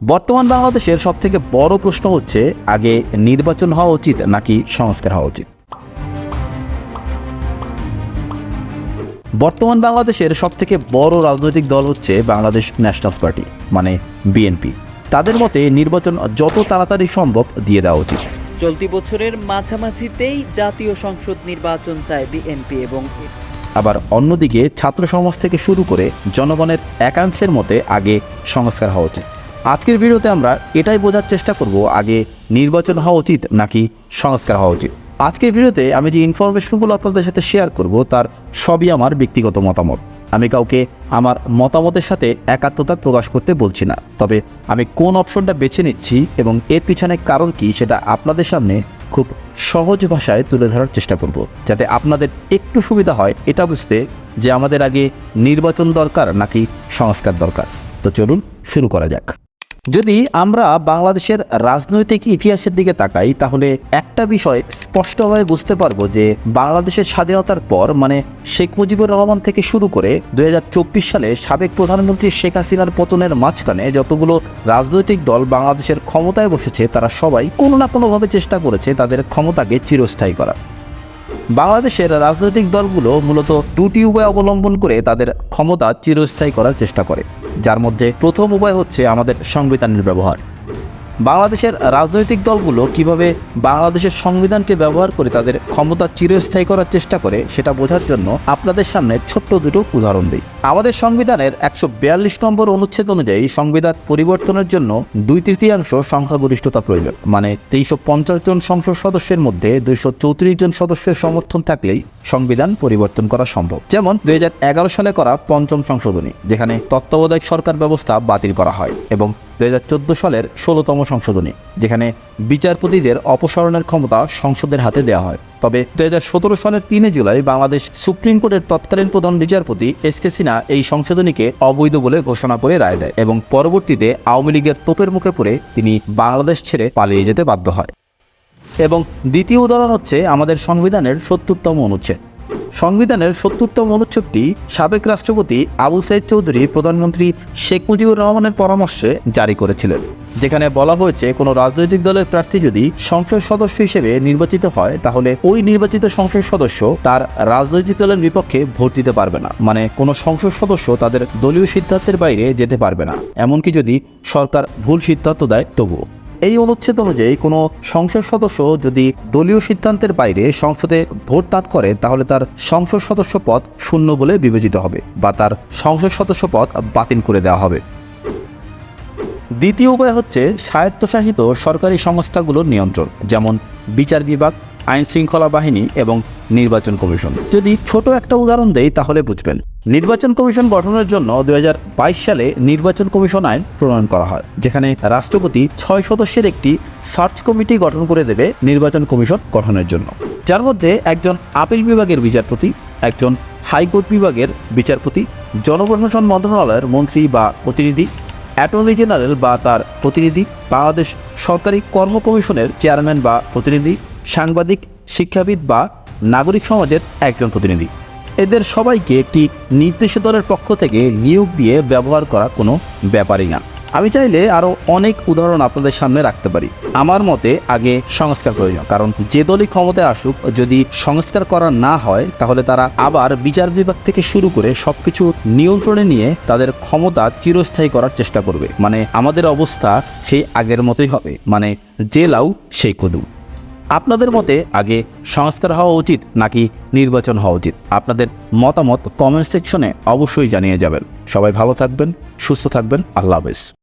বর্তমান বাংলাদেশের সব থেকে বড় প্রশ্ন হচ্ছে আগে নির্বাচন হওয়া উচিত নাকি সংস্কার হওয়া উচিত? বর্তমান বাংলাদেশের সব থেকে বড় রাজনৈতিক দল হচ্ছে বাংলাদেশ ন্যাশনাল পার্টি মানে বিএনপি। তাদের মতে নির্বাচন যত তাড়াতাড়ি সম্ভব দিয়ে দেওয়া উচিত। চলতি বছরের মাঝামাঝিতেই জাতীয় সংসদ নির্বাচন চায় বিএনপি এবং আবার অন্যদিকে ছাত্র সমাজ থেকে শুরু করে জনগণের একাংশের মতে আগে সংস্কার হওয়া উচিত। আজকের ভিডিওতে আমরা এটাই বোঝার চেষ্টা করব, আগে নির্বাচন হওয়া উচিত নাকি সংস্কার হওয়া উচিত। আজকের ভিডিওতে আমি যে ইনফরমেশনগুলো আপনাদের সাথে শেয়ার করব, তার সবই আমার ব্যক্তিগত মতামত। আমি কাউকে আমার মতামতের সাথে একাত্মতা প্রকাশ করতে বলছি না, তবে আমি কোন অপশনটা বেছে নিচ্ছি এবং এর পিছনে কারণ কি সেটা আপনাদের সামনে খুব সহজ ভাষায় তুলে ধরার চেষ্টা করব, যাতে আপনাদের একটু সুবিধা হয় এটা বুঝতে যে আমাদের আগে নির্বাচন দরকার নাকি সংস্কার দরকার। তো চলুন শুরু করা যাক। যদি আমরা বাংলাদেশের রাজনৈতিক ইতিহাসের দিকে তাকাই, তাহলে একটা বিষয় স্পষ্টভাবে বুঝতে পারব যে বাংলাদেশের স্বাধীনতার পর মানে শেখ মুজিবুর রহমান থেকে শুরু করে দু হাজার চব্বিশ সালে সাবেক প্রধানমন্ত্রী শেখ হাসিনার পতনের মাঝখানে যতগুলো রাজনৈতিক দল বাংলাদেশের ক্ষমতায় বসেছে, তারা সবাই কোনো না কোনোভাবে চেষ্টা করেছে তাদের ক্ষমতাকে চিরস্থায়ী করা বাংলাদেশের রাজনৈতিক দলগুলো মূলত দুটি উপায় অবলম্বন করে তাদের ক্ষমতা চিরস্থায়ী করার চেষ্টা করে, যার মধ্যে প্রথম উপায় হচ্ছে আমাদের সংবিধানের ব্যবহার। বাংলাদেশের রাজনৈতিক দলগুলো কীভাবে বাংলাদেশের সংবিধানকে ব্যবহার করে তাদের ক্ষমতা চিরস্থায়ী করার চেষ্টা করে সেটা বোঝার জন্য আপনাদের সামনে ছোট্ট দুটো উদাহরণ দিই। আমাদের সংবিধানের একশো বিয়াল্লিশ নম্বর অনুচ্ছেদ অনুযায়ী সংবিধান পরিবর্তনের জন্য দুই তৃতীয়াংশ সংখ্যাগরিষ্ঠতা প্রয়োজন। মানে তেইশশো পঞ্চাশ জন সংসদ সদস্যের মধ্যে দুইশো চৌত্রিশ জন সদস্যের সমর্থন থাকলেই সংবিধান পরিবর্তন করা সম্ভব। যেমন দুই হাজার এগারো সালে করা পঞ্চম সংশোধনী, যেখানে তত্ত্বাবধায়ক সরকার ব্যবস্থা বাতিল করা হয় এবং দুই হাজার চোদ্দ সালের ষোলোতম সংশোধনী, যেখানে বিচারপতিদের অপসারণের ক্ষমতা সংসদের হাতে দেওয়া হয়। তবে দুই হাজার সতেরো সালের তিনে জুলাই বাংলাদেশ সুপ্রিম কোর্টের তৎকালীন প্রধান বিচারপতি এস কে সিনহা এই সংশোধনীকে অবৈধ বলে ঘোষণা করে রায় দেয় এবং পরবর্তীতে আওয়ামী লীগের তোপের মুখে পড়ে তিনি বাংলাদেশ ছেড়ে পালিয়ে যেতে বাধ্য হয়। এবং দ্বিতীয় উদাহরণ হচ্ছে আমাদের সংবিধানের সত্তরতম অনুচ্ছেদ। সংবিধানের সত্তরতম অনুচ্ছেদটি সাবেক রাষ্ট্রপতি আবু সাইদ চৌধুরী প্রধানমন্ত্রী শেখ মুজিবুর রহমানের পরামর্শে জারি করেছিলেন, যেখানে বলা হয়েছে কোনো রাজনৈতিক দলের প্রার্থী যদি সংসদ সদস্য হিসেবে নির্বাচিত হয়, তাহলে ওই নির্বাচিত সংসদ সদস্য তার রাজনৈতিক দলের বিপক্ষে ভোট দিতে পারবে না। মানে কোনো সংসদ সদস্য তাদের দলীয় সিদ্ধান্তের বাইরে যেতে পারবে না। এমনকি যদি সরকার ভুল সিদ্ধান্ত দেয়, তবুও। এই অনুচ্ছেদ অনুযায়ী কোনো সংসদ সদস্য যদি দলীয় সিদ্ধান্তের বাইরে সংসদে ভোট দান করে, তাহলে তার সংসদ সদস্য পদ শূন্য বলে বিবেচিত হবে বা তার সংসদ সদস্য পদ বাতিল করে দেওয়া হবে। দ্বিতীয় উপায় হচ্ছে স্বায়ত্তশাসিত সরকারি সংস্থাগুলোর নিয়ন্ত্রণ, যেমন বিচার বিভাগ আইন শৃঙ্খলা বাহিনী এবং নির্বাচন কমিশন। যদি ছোট একটা উদাহরণ দেই তাহলে বুঝবেন। নির্বাচন কমিশন গঠনের জন্য দু হাজার বাইশ সালে নির্বাচন কমিশন আইন প্রণয়ন করা হয়, যেখানে রাষ্ট্রপতি ছয় সদস্যের একটি সার্চ কমিটি গঠন করে দেবে নির্বাচন কমিশন গঠনের জন্য। যার মধ্যে একজন আপিল বিভাগের বিচারপতি, একজন হাইকোর্ট বিভাগের বিচারপতি জনপ্রশাসন মন্ত্রণালয়ের মন্ত্রী বা প্রতিনিধি, অ্যাটর্নি জেনারেল বা তার প্রতিনিধি, বাংলাদেশ সরকারি কর্ম কমিশনের চেয়ারম্যান বা প্রতিনিধি সাংবাদিক, শিক্ষাবিদ বা নাগরিক সমাজের একজন প্রতিনিধি। এদের সবাইকে একটি নির্দিষ্ট দলের পক্ষ থেকে নিয়োগ দিয়ে ব্যবহার করা কোনো ব্যাপারই না। আমি চাইলে আরও অনেক উদাহরণ আপনাদের সামনে রাখতে পারি। আমার মতে আগে সংস্কার প্রয়োজন, কারণ যে দলই ক্ষমতায় আসুক, যদি সংস্কার করা না হয়, তাহলে তারা আবার বিচার বিভাগ থেকে শুরু করে সবকিছু নিয়ন্ত্রণে নিয়ে তাদের ক্ষমতা চিরস্থায়ী করার চেষ্টা করবে। মানে আমাদের অবস্থা সেই আগের মতোই হবে। মানে লাউ, সেই কদু। আপনাদের মতে আগে সংস্কার হওয়া উচিত নাকি নির্বাচন হওয়া উচিত? আপনাদের মতামত কমেন্ট সেকশনে অবশ্যই জানিয়ে যাবেন। সবাই ভালো থাকবেন, সুস্থ থাকবেন, আল্লাহ হাফেজ।